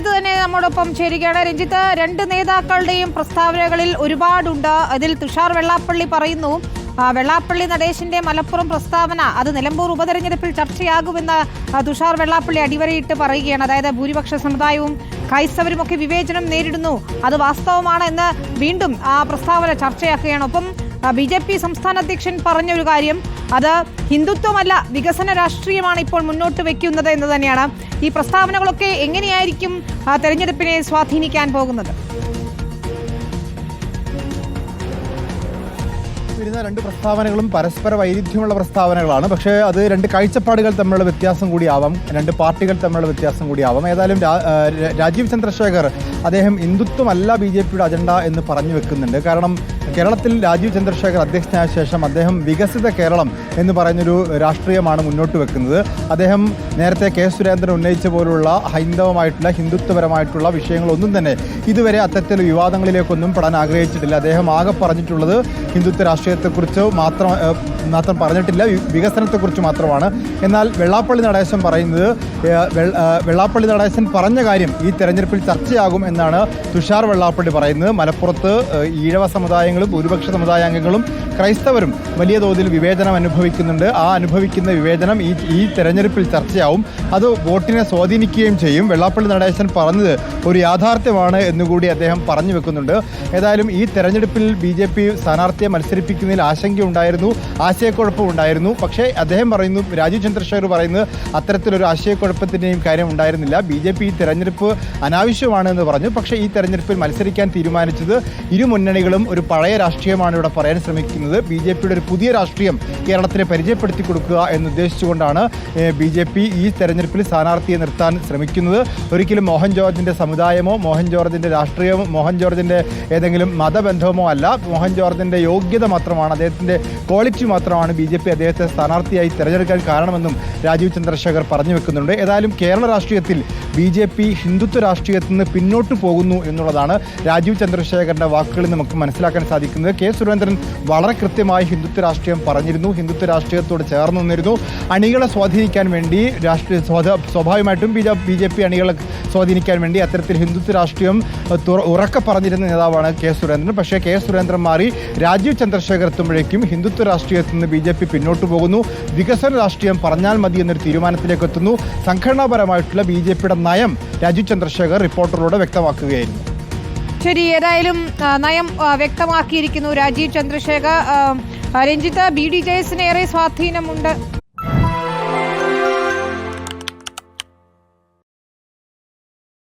രഞ്ജിത്ത് തന്നെ നമ്മോടൊപ്പം ചേരുകയാണ്. രഞ്ജിത്ത് രണ്ട് നേതാക്കളുടെയും പ്രസ്താവനകളിൽ ഒരുപാടുണ്ട്. അതിൽ തുഷാർ വെള്ളാപ്പള്ളി പറയുന്നു വെള്ളാപ്പള്ളി നടേശിന്റെ മലപ്പുറം പ്രസ്താവന അത് നിലമ്പൂർ ഉപതെരഞ്ഞെടുപ്പിൽ ചർച്ചയാകുമെന്ന് തുഷാർ വെള്ളാപ്പള്ളി അടിവരയിട്ട് പറയുകയാണ്. അതായത് ഭൂരിപക്ഷ സമുദായവും ക്രൈസ്തവരുമൊക്കെ വിവേചനം നേരിടുന്നു. അത് വാസ്തവമാണ് എന്ന് വീണ്ടും ആ പ്രസ്താവന ചർച്ചയാക്കുകയാണ്. ഒപ്പം ബി ജെ പി സംസ്ഥാന അധ്യക്ഷൻ പറഞ്ഞൊരു കാര്യം. അത് ഹിന്ദുത്വമല്ല വികസന രാഷ്ട്രീയമാണ് ഇപ്പോൾ മുന്നോട്ട് വെക്കുന്നത് എന്ന് തന്നെയാണ്. ഈ പ്രസ്താവനകളൊക്കെ എങ്ങനെയായിരിക്കും തെരഞ്ഞെടുപ്പിനെ സ്വാധീനിക്കാൻ പോകുന്നത്? വരുന്ന രണ്ട് പ്രസ്താവനകളും പരസ്പര വൈരുദ്ധ്യമുള്ള പ്രസ്താവനകളാണ്. പക്ഷേ അത് രണ്ട് കാഴ്ചപ്പാടുകൾ തമ്മിലുള്ള വ്യത്യാസം കൂടിയാവാം രണ്ട് പാർട്ടികൾ തമ്മിലുള്ള വ്യത്യാസം കൂടിയാവാം. ഏതായാലും രാജീവ് ചന്ദ്രശേഖർ അദ്ദേഹം ഹിന്ദുത്വമല്ല ബി ജെ പിയുടെ അജണ്ട എന്ന് പറഞ്ഞു വെക്കുന്നുണ്ട്. കാരണം കേരളത്തിൽ രാജീവ് ചന്ദ്രശേഖർ അധ്യക്ഷനായ ശേഷം അദ്ദേഹം വികസിത കേരളം എന്ന് പറയുന്നൊരു രാഷ്ട്രീയമാണ് മുന്നോട്ട് വെക്കുന്നത്. അദ്ദേഹം നേരത്തെ കെ സുരേന്ദ്രൻ ഉന്നയിച്ച പോലുള്ള ഹൈന്ദവമായിട്ടുള്ള ഹിന്ദുത്വപരമായിട്ടുള്ള വിഷയങ്ങളൊന്നും തന്നെ ഇതുവരെ അത്തരത്തിൽ വിവാദങ്ങളിലേക്കൊന്നും പെടാൻ ആഗ്രഹിച്ചിട്ടില്ല. അദ്ദേഹം ആകെ പറഞ്ഞിട്ടുള്ളത് ഹിന്ദുത്വ രാഷ്ട്രീയത്തെക്കുറിച്ച് മാത്രം മാത്രം പറഞ്ഞിട്ടില്ല. വികസനത്തെക്കുറിച്ച് മാത്രമാണ്. എന്നാൽ വെള്ളാപ്പള്ളി നടേശൻ പറയുന്നത് വെള്ളാപ്പള്ളി നടേശൻ പറഞ്ഞ കാര്യം ഈ തെരഞ്ഞെടുപ്പിൽ ചർച്ചയാകും എന്നാണ് തുഷാർ വെള്ളാപ്പള്ളി പറയുന്നത്. മലപ്പുറത്ത് ഈഴവ ഈഴവ സമുദായങ്ങളും ഭൂരിപക്ഷ സമുദായ അംഗങ്ങളും ക്രൈസ്തവരും വലിയ തോതിൽ വിവേചനം അനുഭവിക്കുന്നുണ്ട്. ആ അനുഭവിക്കുന്ന വിവേചനം ഈ ഈ തെരഞ്ഞെടുപ്പിൽ ചർച്ചയാവും. അത് വോട്ടിനെ സ്വാധീനിക്കുകയും ചെയ്യും. വെള്ളാപ്പള്ളി നടേശൻ പറഞ്ഞത് ഒരു യാഥാർത്ഥ്യമാണ് എന്നുകൂടി അദ്ദേഹം പറഞ്ഞു വെക്കുന്നുണ്ട്. ഏതായാലും ഈ തെരഞ്ഞെടുപ്പിൽ ബി ജെ പി സ്ഥാനാർത്ഥിയെ മത്സരിപ്പിക്കുന്നതിൽ ആശങ്കയുണ്ടായിരുന്നു ആശയക്കുഴപ്പമുണ്ടായിരുന്നു പക്ഷേ അദ്ദേഹം പറയുന്നു രാജീവ് ചന്ദ്രശേഖർ പറയുന്നത് അത്തരത്തിലൊരു ആശയക്കുഴപ്പത്തിന്റെയും കാര്യം ഉണ്ടായിരുന്നില്ല. ബി ജെ പി ഈ തെരഞ്ഞെടുപ്പ് അനാവശ്യമാണ് എന്ന് പറഞ്ഞു. പക്ഷേ ഈ തെരഞ്ഞെടുപ്പിൽ മത്സരിക്കാൻ തീരുമാനിച്ചത് ഇരു മുന്നണികളും ഒരു പഴയ രാഷ്ട്രീയമാണ് ഇവിടെ പറയാൻ ശ്രമിക്കുന്നത്. ബി ജെ പിയുടെ ഒരു പുതിയ രാഷ്ട്രീയം കേരളത്തിനെ പരിചയപ്പെടുത്തി കൊടുക്കുക എന്നുദ്ദേശിച്ചുകൊണ്ടാണ് ബി ജെ പി ഈ തെരഞ്ഞെടുപ്പിൽ സ്ഥാനാർത്ഥിയെ നിർത്താൻ ശ്രമിക്കുന്നത്. ഒരിക്കലും മോഹൻ ജോർജിന്റെ സമുദായമോ മോഹൻ ജോർജിന്റെ രാഷ്ട്രീയമോ മോഹൻ ജോർജിന്റെ ഏതെങ്കിലും മതബന്ധമോ അല്ല. മോഹൻ ജോർജിന്റെ യോഗ്യത മാത്രമാണ് അദ്ദേഹത്തിന്റെ ക്വാളിറ്റി മാത്രമാണ് ബി ജെ പി അദ്ദേഹത്തെ സ്ഥാനാർത്ഥിയായി തിരഞ്ഞെടുക്കാൻ കാരണമെന്നും രാജീവ് ചന്ദ്രശേഖർ പറഞ്ഞു വെക്കുന്നുണ്ട്. ഏതായാലും കേരള രാഷ്ട്രീയത്തിൽ ബി ജെ പി ഹിന്ദുത്വ രാഷ്ട്രീയത്തിൽ നിന്ന് പിന്നോട്ട് പോകുന്നു എന്നുള്ളതാണ് രാജീവ് ചന്ദ്രശേഖരന്റെ വാക്കുകളിൽ നമുക്ക് മനസ്സിലാക്കാൻ സാധിക്കുന്നത്. കെ. സുരേന്ദ്രൻ വളരെ കൃത്യമായി ഹിന്ദുത്വ രാഷ്ട്രീയം പറഞ്ഞിരുന്നു. ഹിന്ദുത്വ രാഷ്ട്രീയത്തോട് ചേർന്ന് നിന്നിരുന്നു. അണികളെ സ്വാധീനിക്കാൻ വേണ്ടി രാഷ്ട്രീയ സ്വാഭാവികമായിട്ടും ബി ബി ജെ പി അണികളെ സ്വാധീനിക്കാൻ വേണ്ടി അത്തരത്തിൽ ഹിന്ദുത്വ രാഷ്ട്രീയം ഉറക്കെ പറഞ്ഞിരുന്ന നേതാവാണ് കെ. സുരേന്ദ്രൻ. പക്ഷേ കെ. സുരേന്ദ്രൻ മാറി രാജീവ് ചന്ദ്രശേഖർ എത്തുമ്പോഴേക്കും ഹിന്ദുത്വ രാഷ്ട്രീയത്തിൽ നിന്ന് ബി ജെ പി പിന്നോട്ട് പോകുന്നു. വികസന രാഷ്ട്രീയം പറഞ്ഞാൽ മതി എന്നൊരു തീരുമാനത്തിലേക്ക് എത്തുന്നു. സംഘടനാപരമായിട്ടുള്ള ബി ജെ പിയുടെ നയം രാജീവ് ചന്ദ്രശേഖർ റിപ്പോർട്ടറിലൂടെ വ്യക്തമാക്കുകയായിരുന്നു. ശരി ഏതായാലും നയം വ്യക്തമാക്കിയിരിക്കുന്നു. Rajeev Chandrasekhar Ranjith B D J എസിന് ഏറെ സ്വാധീനമുണ്ട്.